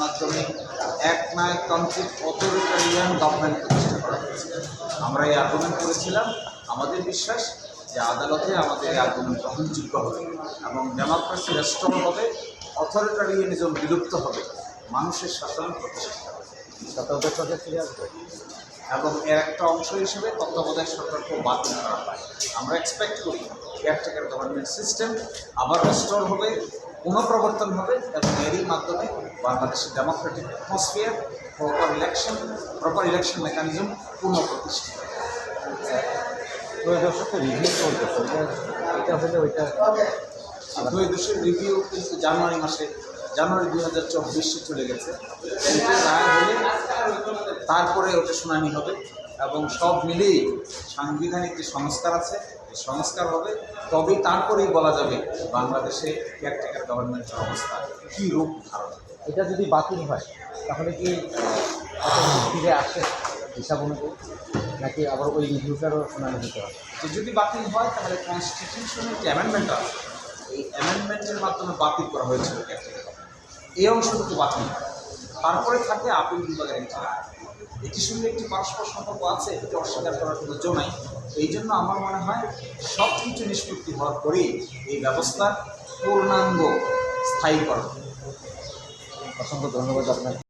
মাধ্যমে এক নায়কতান্ত্রিক authoritarian government প্রতিষ্ঠা করা হয়েছে। আমরা এই আর্গুমেন্ট করেছিলাম। আমাদের বিশ্বাস যে আদালতে আমাদের এই আর্গুমেন্ট গ্রহণযোগ্য হবে এবং ডেমোক্রেসি রেস্টোর হবে অথরিটারিয়ানিজম বিলুপ্ত হবে মানুষের শাসন প্রতিষ্ঠা হবে। সরকার ফিরে আসবে। এবং এর একটা অংশ হিসেবে তত্ত্বাবধায়ক সরকারকেও বাতিল করা হয়। আমরা এক্সপেক্ট করি কেয়ারটেকার গভর্নমেন্ট সিস্টেম আবার রেস্টোর হবে পুনঃপ্রবর্তন হবে এবং এরই মাধ্যমে বাংলাদেশের democratic atmosphere proper election proper election mechanism পুনঃপ্রতিষ্ঠিত review চলতেছে। এটা এটা হলে ওইটা দুই দেশের রিভিউ কিন্তু জানুয়ারি মাসে জানুয়ারি দুই হাজার চব্বিশে চলে গেছে। রায় হলে তারপরে ওটা শুনানি হবে এবং সব মিলিয়ে সাংবিধানিক যে সংস্কার আছে সংস্কার হবে তবেই তারপরেই বলা যাবে বাংলাদেশে গভর্নমেন্টের অবস্থা কী রূপ ধারণ এটা যদি বাতিল হয় তাহলে কি ফিরে আসে হিসাব অনুযায়ী নাকি আবার ওই রিভিউটারও শুনানি হতে হবে তো যদি বাতিল হয় তাহলে কনস্টিটিউশনের যে অ্যামেন্ডমেন্ট আছে এই অ্যামেন্ডমেন্টের মাধ্যমে বাতিল করা হয়েছিল এই অংশটুকু বাতিল হয়। তারপরে থাকে আপিল বিভাগের একটি। এটির সঙ্গে একটি পারস্পর সম্পর্ক আছে এটি অস্বীকার করার কোনো জমাই এই জন্য আমার মনে হয় সব কিছু নিষ্পত্তি হওয়ার পরেই এই ব্যবস্থা পূর্ণাঙ্গ স্থায়ী করা অসংখ্য ধন্যবাদ আপনাকে।